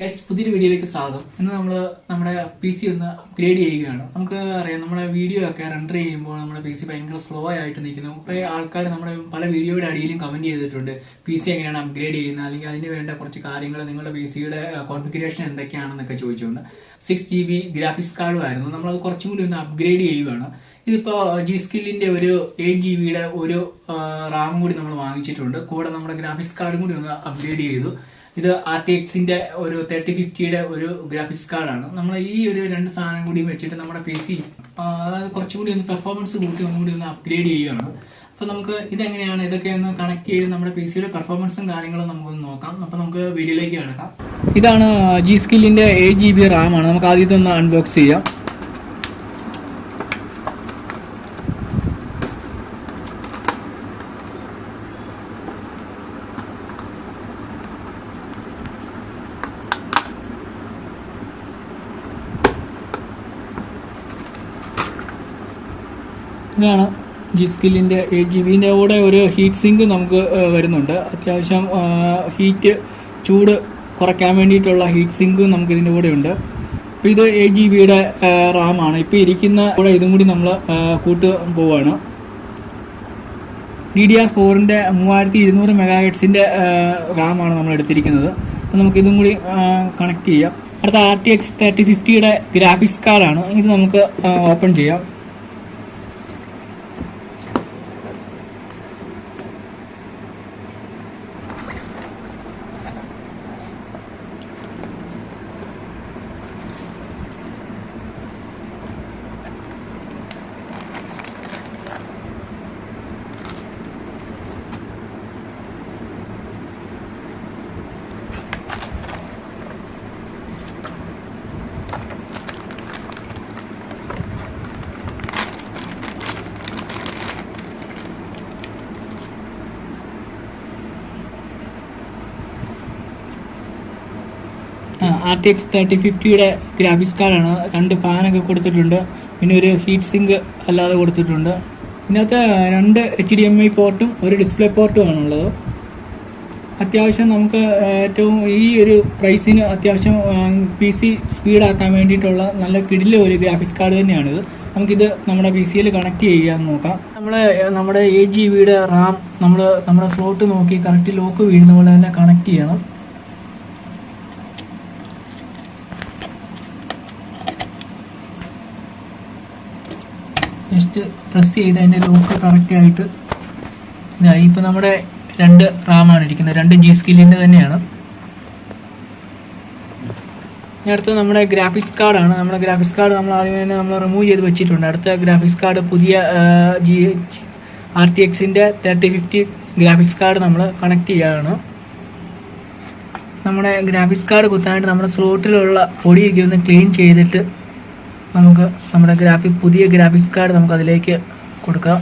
Guys പുതിയൊരു വീഡിയോയിലേക്ക് സ്വാഗതം. ഇന്ന് നമ്മൾ നമ്മുടെ പി സി ഒന്ന് അപ്ഗ്രേഡ് ചെയ്യുകയാണ്. നമുക്ക് അറിയാം നമ്മുടെ വീഡിയോ ഒക്കെ റെൻഡർ ചെയ്യുമ്പോൾ നമ്മുടെ പി സി ഭയങ്കര സ്ലോ ആയിട്ട് നിൽക്കുന്നു. കുറേ ആൾക്കാർ നമ്മുടെ പല വീഡിയോയുടെ അടിയിലും കമന്റ് ചെയ്തിട്ടുണ്ട്. പി സി എങ്ങനെയാണ് അപ്ഗ്രേഡ് ചെയ്യുന്നത്? അല്ലെങ്കിൽ അതിന് വേണ്ട കുറച്ച് കാര്യങ്ങൾ നിങ്ങളുടെ പി സിയുടെ കോൺഫിഗറേഷൻ എന്തൊക്കെയാണെന്നൊക്കെ ചോദിച്ചുകൊണ്ട് സിക്സ് ജി ബി ഗ്രാഫിക്സ് കാർഡും ആയിരുന്നു. നമ്മളത് കുറച്ചും കൂടി ഒന്ന് അപ്ഗ്രേഡ് ചെയ്യുകയാണ് ഇതിപ്പോ ജി സ്കില്ലിന്റെ ഒരു എയ്റ്റ് ജി ബിയുടെ ഒരു റാമും കൂടി നമ്മൾ വാങ്ങിച്ചിട്ടുണ്ട്. കൂടെ നമ്മുടെ ഗ്രാഫിക്സ് കാർഡും കൂടി ഒന്ന് അപ്ഗ്രേഡ് ചെയ്തു. ഇത് ആർ ടി എക്സിന്റെ ഒരു തേർട്ടി ഫിഫ്റ്റിയുടെ ഒരു ഗ്രാഫിക്സ് കാർഡാണ് നമ്മൾ ഈ ഒരു രണ്ട് സാധനം കൂടി വെച്ചിട്ട് നമ്മുടെ പി സി അതായത് കുറച്ചും കൂടി ഒന്ന് പെർഫോമൻസ് കൂട്ടി ഒന്നും കൂടി ഒന്ന് അപ്ഗ്രേഡ് ചെയ്യുകയാണ്. അപ്പൊ നമുക്ക് ഇതെങ്ങനെയാണ് ഇതൊക്കെ ഒന്ന് കണക്ട് ചെയ്ത് നമ്മുടെ പി സിയുടെ പെർഫോമൻസും കാര്യങ്ങളും നമുക്കൊന്ന് നോക്കാം. അപ്പൊ നമുക്ക് വീഡിയോയിലേക്ക് കിടക്കാം. ഇതാണ് ജി സ്കില്ലിന്റെ എയ്റ്റ് ജി ബി ആണ്. നമുക്ക് ആദ്യത്തെ ഒന്ന് അൺബോക്സ് ചെയ്യാം. ഇതാണ് ജി സ്കില്ലിന്റെ എയ്റ്റ് ജി ബിന്റെ കൂടെ ഒരു ഹീറ്റ് സിങ്ക് നമുക്ക് വരുന്നുണ്ട്. അത്യാവശ്യം ഹീറ്റ് ചൂട് കുറയ്ക്കാൻ വേണ്ടിയിട്ടുള്ള ഹീറ്റ് സിങ്ക് നമുക്ക് ഇതിന്റെ കൂടെ ഉണ്ട്. ഇത് എയ്റ്റ് ജി ബിയുടെ റാമാണ് ഇപ്പോൾ ഇരിക്കുന്ന കൂടെ ഇതും കൂടി നമ്മൾ കൂട്ട് പോവുകയാണ് ഡി ഡി ആർ ഫോറിന്റെ മൂവായിരത്തി ഇരുന്നൂറ് മെഗാഹെഡ്സിന്റെ റാമാണ് നമ്മൾ എടുത്തിരിക്കുന്നത്. അപ്പോൾ നമുക്ക് ഇതും കൂടി കണക്ട് ചെയ്യാം. അടുത്ത ആർ ടി എക്സ് തേർട്ടി ഫിഫ്റ്റിയുടെ ഗ്രാഫിക്സ് കാർഡാണ് ഇത് നമുക്ക് ഓപ്പൺ ചെയ്യാം. ആർ ടി എക്സ് തേർട്ടി ഫിഫ്റ്റിയുടെ ഗ്രാഫിക്സ് കാർഡാണ് രണ്ട് ഫാനൊക്കെ കൊടുത്തിട്ടുണ്ട്. പിന്നെ ഒരു ഹീറ്റ് സിങ്ക് അല്ലാതെ കൊടുത്തിട്ടുണ്ട്. ഇതിനകത്ത് രണ്ട് എച്ച് ഡി എം ഐ പോർട്ടും ഒരു ഡിസ്പ്ലേ പോർട്ടും ആണുള്ളത് അത്യാവശ്യം നമുക്ക് ഏറ്റവും ഈ ഒരു പ്രൈസിന് അത്യാവശ്യം പി സി സ്പീഡാക്കാൻ വേണ്ടിയിട്ടുള്ള നല്ല കിടില ഒരു ഗ്രാഫിക്സ് കാർഡ് തന്നെയാണിത്. നമുക്കിത് നമ്മുടെ പി സിയിൽ കണക്ട് ചെയ്യാൻ നോക്കാം. നമ്മൾ നമ്മുടെ എയ്റ്റ് ജി ബിയുടെ റാം നമ്മൾ നമ്മുടെ സ്ലോട്ട് നോക്കി കറക്റ്റ് ലോക്ക് വീഴുന്ന പോലെ തന്നെ കണക്ട് ചെയ്യണം. ജസ്റ്റ് പ്രസ് ചെയ്ത് അതിന്റെ ലോക്ക് കറക്റ്റ് ആയിട്ട് ഇതായി ഇപ്പം നമ്മുടെ രണ്ട് റാമാണ് ഇരിക്കുന്നത്. രണ്ട് ജി സ്കില്ലിന്റെ തന്നെയാണ്. അടുത്ത് നമ്മുടെ ഗ്രാഫിക്സ് കാർഡാണ് നമ്മുടെ ഗ്രാഫിക്സ് കാർഡ് നമ്മൾ ആദ്യം തന്നെ നമ്മൾ റിമൂവ് ചെയ്ത് വെച്ചിട്ടുണ്ട്. അടുത്ത ഗ്രാഫിക്സ് കാർഡ് പുതിയ ജി ആർ ടി എക്സിന്റെ തേർട്ടി ഫിഫ്റ്റി ഗ്രാഫിക്സ് കാർഡ് നമ്മൾ കണക്ട് ചെയ്യുകയാണ്. നമ്മുടെ ഗ്രാഫിക്സ് കാർഡ് കുത്താനായിട്ട് നമ്മുടെ സ്ലോട്ടിലുള്ള പൊടിയൊക്കെ ഒന്ന് ക്ലീൻ ചെയ്തിട്ട് നമുക്ക് നമ്മുടെ ഗ്രാഫിക് പുതിയ ഗ്രാഫിക്സ് കാർഡ് നമുക്ക് അതിലേക്ക് കൊടുക്കാം.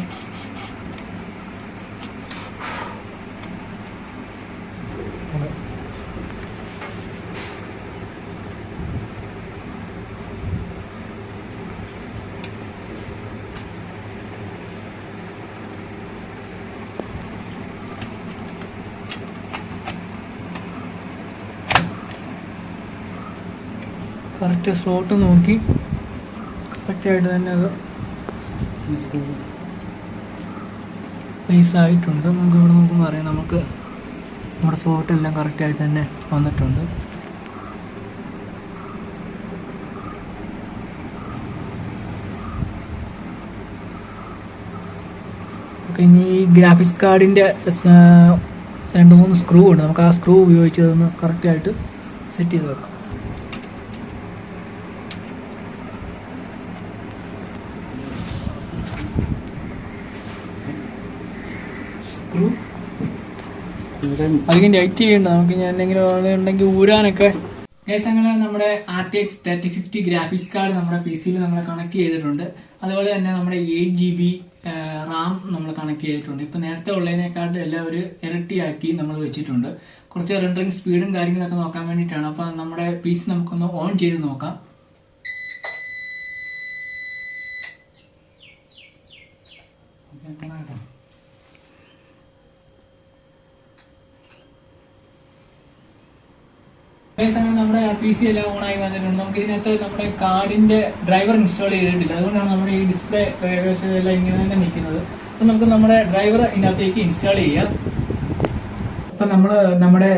കറക്റ്റ് സ്ലോട്ട് നോക്കി. കറക്റ്റായിട്ട് തന്നെ അത് പ്ലേസ് ആയിട്ടുണ്ട്. നമുക്ക് ഇവിടെ നോക്കുമ്പോൾ അറിയാം നമുക്ക് നമ്മുടെ സ്പോട്ട് എല്ലാം കറക്റ്റായിട്ട് തന്നെ വന്നിട്ടുണ്ട്. ഓക്കെ ഇനി ഈ ഗ്രാഫിക്സ് കാർഡിന്റെ രണ്ട് മൂന്ന് സ്ക്രൂ ഉണ്ട്. നമുക്ക് ആ സ്ക്രൂ ഉപയോഗിച്ച് അതൊന്ന് കറക്റ്റായിട്ട് സെറ്റ് ചെയ്ത് വെക്കാം സ്ക്രൂ അധികം ലൈറ്റ് ചെയ്യണ്ട നമുക്ക് ഞാൻ എന്തെങ്കിലും ഉണ്ടെങ്കിൽ ഊരാനൊക്കെ. ഏസങ്ങളെ നമ്മുടെ R T X thirty fifty graphics card നമ്മുടെ പി സിയിൽ നമ്മൾ കണക്ട് ചെയ്തിട്ടുണ്ട്. അതുപോലെ തന്നെ നമ്മുടെ എയ്റ്റ് ജി ബി റാം നമ്മൾ കണക്ട് ചെയ്തിട്ടുണ്ട്. ഇപ്പൊ നേരത്തെ ഉള്ളതിനേക്കാളും എല്ലാം ഒരു ഇരട്ടിയാക്കി നമ്മൾ വെച്ചിട്ടുണ്ട്. കുറച്ച് റെൻഡറിങ് സ്പീഡും കാര്യങ്ങളൊക്കെ നോക്കാൻ വേണ്ടിയിട്ടാണ്. അപ്പൊ നമ്മുടെ പി സി നമുക്കൊന്ന് ഓൺ ചെയ്ത് നോക്കാം. Guys, അങ്ങനെ നമ്മുടെ പി സി എല്ലാം ഓൺ ആയി വന്നിട്ടുണ്ട്. നമുക്ക് ഇതിനകത്ത് നമ്മുടെ കാർഡിന്റെ ഡ്രൈവർ ഇൻസ്റ്റാൾ ചെയ്തിട്ടില്ല. അതുകൊണ്ടാണ് നമ്മുടെ ഈ ഡിസ്പ്ലേ എല്ലാം ഇങ്ങനെ തന്നെ നിൽക്കുന്നത്. അപ്പൊ നമുക്ക് നമ്മുടെ ഡ്രൈവർ ഇതിനകത്തേക്ക് ഇൻസ്റ്റാൾ ചെയ്യാം. അപ്പൊ നമ്മൾ നമ്മുടെ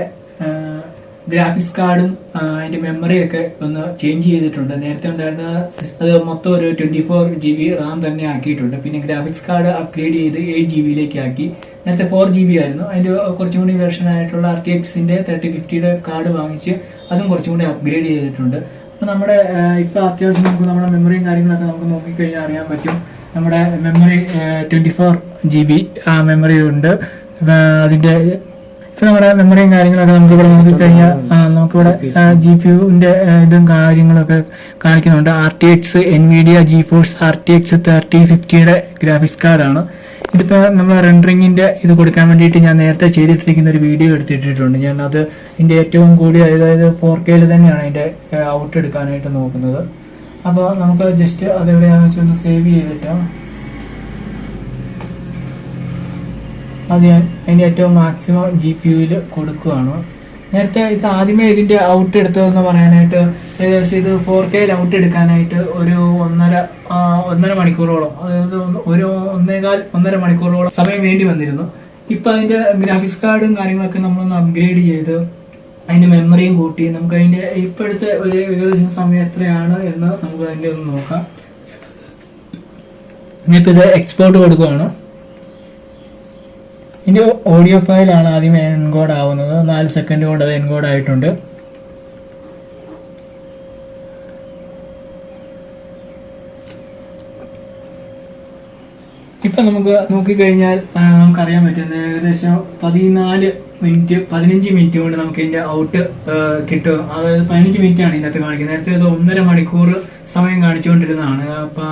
ഗ്രാഫിക്സ് കാർഡും അതിന്റെ മെമ്മറിയൊക്കെ ഒന്ന് ചേഞ്ച് ചെയ്തിട്ടുണ്ട്. നേരത്തെ ഉണ്ടായിരുന്ന അത് മൊത്തം ഒരു twenty four G B RAM തന്നെ ആക്കിയിട്ടുണ്ട്. പിന്നെ ഗ്രാഫിക്സ് കാർഡ് അപ്ഗ്രേഡ് ചെയ്ത് എയ്റ്റ് ജി ബിയിലേക്ക് ആക്കി. നേരത്തെ ഫോർ ജി ബി ആയിരുന്നു. അതിന്റെ കുറച്ചും കൂടി വേർഷൻ ആയിട്ടുള്ള ആർ ടി എക്സിന്റെ തേർട്ടി ഫിഫ്റ്റിയുടെ കാർഡ് വാങ്ങിച്ച് അതും കുറച്ചും കൂടി അപ്ഗ്രേഡ് ചെയ്തിട്ടുണ്ട്. അപ്പോൾ നമ്മുടെ ഇപ്പോൾ ഇപ്പൊ അത്യാവശ്യം നമുക്ക് നമ്മുടെ മെമ്മറിയും കാര്യങ്ങളൊക്കെ നമുക്ക് നോക്കിക്കഴിഞ്ഞാൽ അറിയാൻ പറ്റും. നമ്മുടെ memory twenty four G B memory ഉണ്ട്. അതിന്റെ ഇപ്പൊ നമ്മുടെ മെമ്മറിയും കാര്യങ്ങളൊക്കെ നമുക്ക് ഇവിടെ നോക്കിക്കഴിഞ്ഞാൽ നമുക്കിവിടെ ജി പി യുവിന്റെ ഇതും കാര്യങ്ങളൊക്കെ കാണിക്കുന്നുണ്ട്. R T X Nvidia GeForce R T X thirty ഫിഫ്റ്റിയുടെ graphics കാർഡാണ് ഇതിപ്പോ നമ്മൾ റെൻഡറിങ്ങിന്റെ ഇത് കൊടുക്കാൻ വേണ്ടിയിട്ട് ഞാൻ നേരത്തെ ചെയ്തിട്ടിരിക്കുന്ന ഒരു വീഡിയോ എടുത്തിട്ടിട്ടുണ്ട്. ഞാൻ അത് ഇതിന്റെ ഏറ്റവും കൂടി അതായത് ഫോർ കെയിൽ തന്നെയാണ് അതിന്റെ ഔട്ട് എടുക്കാനായിട്ട് നോക്കുന്നത്. അപ്പോൾ നമുക്ക് ജസ്റ്റ് അതെവിടെയാണെന്ന് ഒന്ന് സേവ് ചെയ്തിട്ട്. അത് ഞാൻ അതിന്റെ ഏറ്റവും മാക്സിമം ജി പി യുവിൽ കൊടുക്കുകയാണ് നേരത്തെ ഇത് ആദ്യമേ ഇതിന്റെ ഔട്ട് എടുത്തതെന്ന് പറയാനായിട്ട് ഏകദേശം ഇത് ഫോർ കെയിൽ ഔട്ട് എടുക്കാനായിട്ട് ഒരു ഒന്നര ഒന്നര മണിക്കൂറോളം അതായത് ഒരു ഒന്നേകാൽ ഒന്നര മണിക്കൂറോളം സമയം വേണ്ടി വന്നിരുന്നു. ഇപ്പൊ അതിന്റെ ഗ്രാഫിക്സ് കാർഡും കാര്യങ്ങളൊക്കെ നമ്മളൊന്ന് അപ്ഗ്രേഡ് ചെയ്ത് അതിന്റെ മെമ്മറിയും കൂട്ടി നമുക്ക് അതിന്റെ ഇപ്പോഴത്തെ ഒരു ഏകദേശം സമയം എത്രയാണ് എന്ന് നമുക്ക് അതിന്റെ ഒന്ന് നോക്കാം. ഇനിയിപ്പോ ഇത് എക്സ്പോർട്ട് കൊടുക്കുകയാണ്. ഇതിന്റെ ഓഡിയോ ഫയലാണ് ആദ്യം എൻകോഡ് ആവുന്നത്. നാല് സെക്കൻഡ് കൊണ്ട് അത് എൻകോഡ് ആയിട്ടുണ്ട്. ഇപ്പം നമുക്ക് നോക്കിക്കഴിഞ്ഞാൽ നമുക്കറിയാൻ പറ്റുന്നത് ഏകദേശം പതിനാല് മിനിറ്റ് പതിനഞ്ച് മിനിറ്റ് കൊണ്ട് നമുക്ക് ഇതിന്റെ ഔട്ട് കിട്ടും. അതായത് പതിനഞ്ച് മിനിറ്റ് ആണ് ഇതിനകത്ത് കാണിക്കുന്നത്. നേരത്തെ ഇത് ഒന്നര മണിക്കൂർ സമയം കാണിച്ചുകൊണ്ടിരുന്നതാണ്. അപ്പം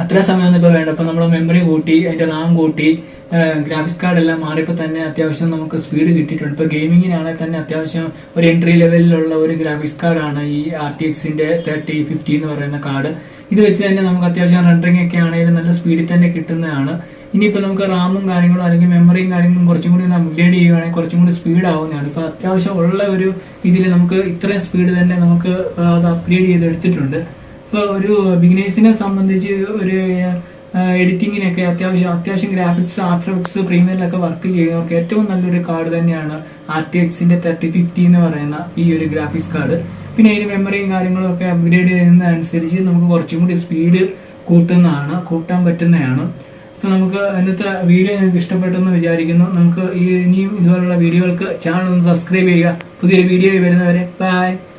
അത്ര സമയമൊന്നും ഇപ്പോൾ വേണ്ട. അപ്പം നമ്മൾ മെമ്മറി കൂട്ടി അതിന്റെ റാം കൂട്ടി ഗ്രാഫിക്സ് കാർഡ് എല്ലാം മാറിയപ്പോൾ തന്നെ അത്യാവശ്യം നമുക്ക് സ്പീഡ് കിട്ടിയിട്ടുണ്ട്. ഇപ്പോൾ ഗെയിമിങ്ങിനാണെങ്കിൽ തന്നെ അത്യാവശ്യം ഒരു എൻട്രി ലെവലിലുള്ള ഒരു ഗ്രാഫിക്സ് കാർഡാണ് ഈ ആർ ടി എക്സിന്റെ തേർട്ടി ഫിഫ്റ്റി എന്ന് പറയുന്ന കാർഡ് ഇത് വെച്ച് തന്നെ നമുക്ക് അത്യാവശ്യം റണ്ടറിങ് ഒക്കെ ആണെങ്കിലും നല്ല സ്പീഡിൽ തന്നെ കിട്ടുന്നതാണ്. ഇനിയിപ്പോൾ നമുക്ക് റാമും കാര്യങ്ങളും അല്ലെങ്കിൽ മെമ്മറിയും കാര്യങ്ങളും കുറച്ചും കൂടി ഒന്ന് അപ്ഗ്രേഡ് ചെയ്യുകയാണെങ്കിൽ കുറച്ചും കൂടി സ്പീഡ് ആവുന്നതാണ്. ഇപ്പോൾ അത്യാവശ്യം ഉള്ള ഒരു ഇതിൽ നമുക്ക് ഇത്രയും സ്പീഡ് തന്നെ നമുക്ക് അത് അപ്ഗ്രേഡ് ചെയ്ത് എടുത്തിട്ടുണ്ട് ഇപ്പോൾ ഒരു ബിഗിനേഴ്സിനെ സംബന്ധിച്ച് ഒരു എഡിറ്റിങ്ങിനൊക്കെ അത്യാവശ്യം അത്യാവശ്യം ഗ്രാഫിക്സ് ആഫ്റ്റർ എഫക്ട്സ് പ്രീമിയറിലൊക്കെ വർക്ക് ചെയ്യുന്നവർക്ക് ഏറ്റവും നല്ലൊരു കാർഡ് തന്നെയാണ് ആർ ടി എക്സിന്റെ തേർട്ടി ഫിഫ്റ്റി എന്ന് പറയുന്ന ഈ ഒരു ഗ്രാഫിക്സ് കാർഡ് പിന്നെ അതിന് മെമ്മറിയും കാര്യങ്ങളും ഒക്കെ അപ്ഗ്രേഡ് ചെയ്യുന്നതനുസരിച്ച് നമുക്ക് കുറച്ചും കൂടി സ്പീഡ് കൂട്ടുന്നതാണ് കൂട്ടാൻ പറ്റുന്നതാണ്. അപ്പൊ നമുക്ക് ഇന്നത്തെ വീഡിയോ നിങ്ങൾക്ക് ഇഷ്ടപ്പെട്ടെന്ന് വിചാരിക്കുന്നു. നമുക്ക് ഈ ഇനിയും ഇതുപോലുള്ള വീഡിയോകൾക്ക് ചാനൽ ഒന്ന് സബ്സ്ക്രൈബ് ചെയ്യുക. പുതിയൊരു വീഡിയോ വരുന്നവരെ ബൈ